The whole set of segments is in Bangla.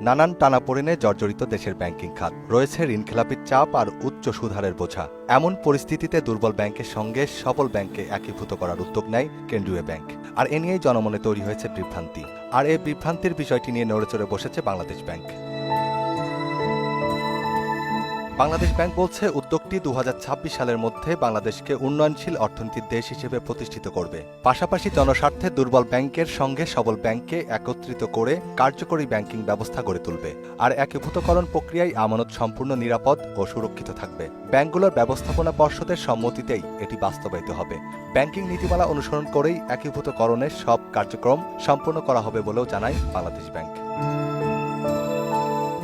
নানান টানাপোড়েনে জর্জরিত দেশের ব্যাংকিং খাত। রয়েছে ঋণখেলাপির চাপ আর উচ্চ সুধারের বোঝা। এমন পরিস্থিতিতে দুর্বল ব্যাংকের সঙ্গে সবল ব্যাংকে একীভূত করার উদ্যোগ নেয় কেন্দ্রীয় ব্যাংক। আর এ নিয়েই জনমনে তৈরি হয়েছে বিভ্রান্তি। আর এই বিভ্রান্তির বিষয়টি নিয়ে নড়েচড়ে বসেছে বাংলাদেশ ব্যাংক। বাংলাদেশ ব্যাংক বলছে, উদ্যোগটি দু হাজার ছাব্বিশ সালের মধ্যে বাংলাদেশকে উন্নয়নশীল অর্থনীতির দেশ হিসেবে প্রতিষ্ঠিত করবে। পাশাপাশি জনস্বার্থে দুর্বল ব্যাংকের সঙ্গে সবল ব্যাংককে একত্রিত করে কার্যকরী ব্যাংকিং ব্যবস্থা গড়ে তুলবে। আর একীভূতকরণ প্রক্রিয়ায় আমানত সম্পূর্ণ নিরাপদ ও সুরক্ষিত থাকবে। ব্যাংকগুলোর ব্যবস্থাপনা পর্ষদের সম্মতিতেই এটি বাস্তবায়িত হবে। ব্যাংকিং নীতিমালা অনুসরণ করেই একীভূতকরণের সব কার্যক্রম সম্পূর্ণ করা হবে বলেও জানায় বাংলাদেশ ব্যাংক।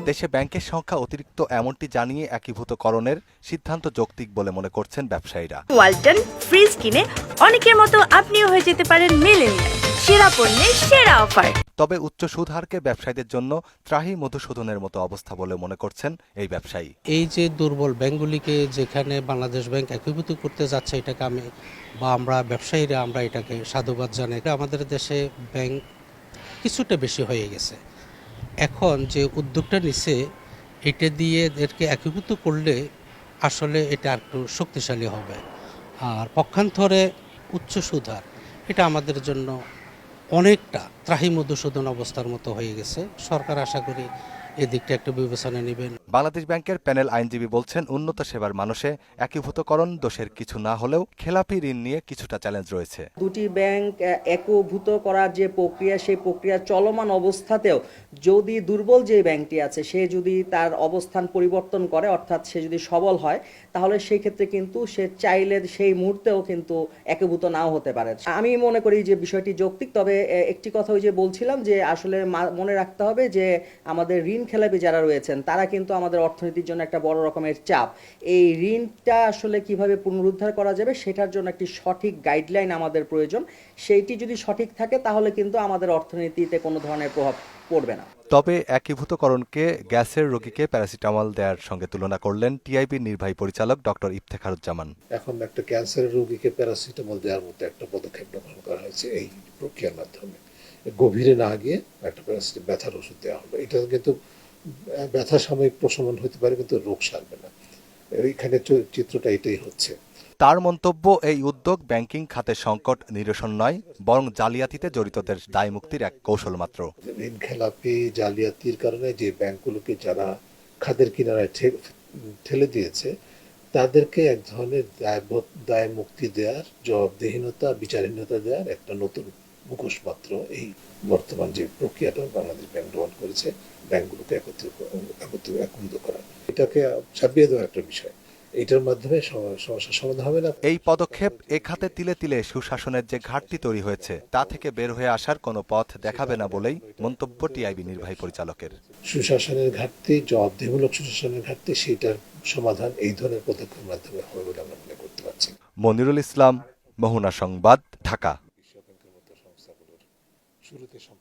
দেশে ব্যাংকের সংখ্যা অতিরিক্ত এমনটি জানিয়ে একীভূতকরণের সিদ্ধান্ত যৌক্তিক বলে মনে করছেন ব্যবসায়ীরা। ওয়ালটন ফ্রিজ কিনে অনেকের মতো আপনিও হয়ে যেতে পারেন মেলেনিয়া সেরা পণ্যের সেরা অফার। তবে উচ্চ সুদ হারকে ব্যবসায়ীদের জন্য ত্রাহি মধুসূদনের মতো অবস্থা বলে মনে করছেন এই ব্যবসায়ী। এই যে দুর্বল ব্যাংকগুলিকে যেখানে বাংলাদেশ ব্যাংক একীভূত করতে যাচ্ছে এটাকে আমি বা আমরা ব্যবসায়ীরা আমরা এটাকে সাধুবাদ জানাই। আমাদের দেশে ব্যাংক কিছুটা বেশি হয়ে গেছে। এখন যে উদ্যোগটা নিছে, এটা দিয়ে এদেরকে একীভূত করলে আসলে এটা একটু শক্তিশালী হবে। আর পক্ষান্তরে উচ্চ সুধার, এটা আমাদের জন্য অনেকটা ত্রাহি মধুসূদন অবস্থার মতো হয়ে গেছে। সরকার আশা করি এদিকটা একটু বিবেচনা নেবেন। বাংলাদেশ ব্যাংকের প্যানেল আইনজীবী বলছেন, উন্নত সেবার মানুষে একীভূতকরণ দোষের কিছু না হলেও খেলাপি ঋণ নিয়ে কিছুটা চ্যালেঞ্জ রয়েছে। দুটি ব্যাংক একীভূত করার যে প্রক্রিয়া, সেই প্রক্রিয়া চলমান অবস্থাতেও যদি দুর্বল যে ব্যাংকটি আছে, সে যদি তার অবস্থান পরিবর্তন করে, অর্থাৎ সে যদি সবল হয়, তাহলে সেই ক্ষেত্রে কিন্তু সে চাইলে সেই মুহূর্তেও কিন্তু একীভূত নাও হতে পারে। আমি মনে করি যে বিষয়টি যৌক্তিক, তবে একটি কথা ওই যে বলছিলাম যে আসলে মনে রাখতে হবে যে আমাদের ঋণ খেলাপি যারা রয়েছেন, তারা কিন্তু আমাদের অর্থনীতির জন্য একটা বড় রকমের চাপ। এই ঋণটা আসলে কীভাবে পুনরুদ্ধার করা যাবে সেটার জন্য একটি সঠিক গাইডলাইন আমাদের প্রয়োজন। সেইটি যদি সঠিক থাকে তাহলে কিন্তু আমাদের অর্থনীতিতে কোনো ধরনের প্রভাব পড়বে না। তবে একীভূতকরণকে গ্যাসের রোগীকে প্যারাসিটামল দেওয়ার সঙ্গে তুলনা করলেন টিআইবির নির্বাহী পরিচালক ডক্টর ইফতেখারুজ্জামান। এখন একটা ক্যান্সারের রোগীকে প্যারাসিটামল দেওয়ার মতো একটা পদক্ষেপ গ্রহণ করা হয়েছে এই প্রক্রিয়ার মাধ্যমে। গভীরে না গিয়ে একটা প্যারাসিটাম ব্যথার ওষুধ দেওয়া হবে এটা কিন্তু ব্যথা সাময়িক প্রশমন হতে পারে কিন্তু রোগ সারবে না। এইখানে চিত্রটা এটাই হচ্ছে। তার মন্তব্য এই উদ্যোগ ব্যাংকিং খাতের সংকট নিরসন নয় বরং জালিয়াতিতে জড়িতদের দায় মুক্তির এক কৌশল মাত্র। ঋণ খেলাপি জালিয়াতির কারণে যে ব্যাংকগুলোকে যারা খাদের কিনারায় ঠেলে দিয়েছে তাদেরকে এক ধরনের দায় মুক্তি দেওয়ার জবাবদিহীনতা বিচারহীনতা দেওয়ার একটা নতুন মুখোশ মাত্র এই বর্তমান যে প্রক্রিয়াটা বাংলাদেশ ব্যাংক গ্রহণ করেছে ব্যাংকগুলোকে একত্রিত একত্রিত একত্রিত করা এটাকে ছাপিয়ে দেওয়ার একটা বিষয়। এটার মাধ্যমে সম- সমস্যার সমাধান হবে না? এই পদক্ষেপ এ খাতে তিলে তিলে সুশাসনের যে ঘাটতি তৈরি হয়েছে তা থেকে বের হয়ে আসার কোনো পথ দেখাবে না বলেই মন্তব্য টিআইবি নির্বাহী পরিচালকের। সুশাসনের ঘাটতি জবাবদিহিমূলক সুশাসনের ঘাটতি সেটার সমাধান এই ধরনের পদক্ষেপের মাধ্যমে হবে বলে আমরা মনে করতে পারছি। মনিরুল ইসলাম মোহনা সংবাদ ঢাকা। শুরুতে সম্পৃক্ত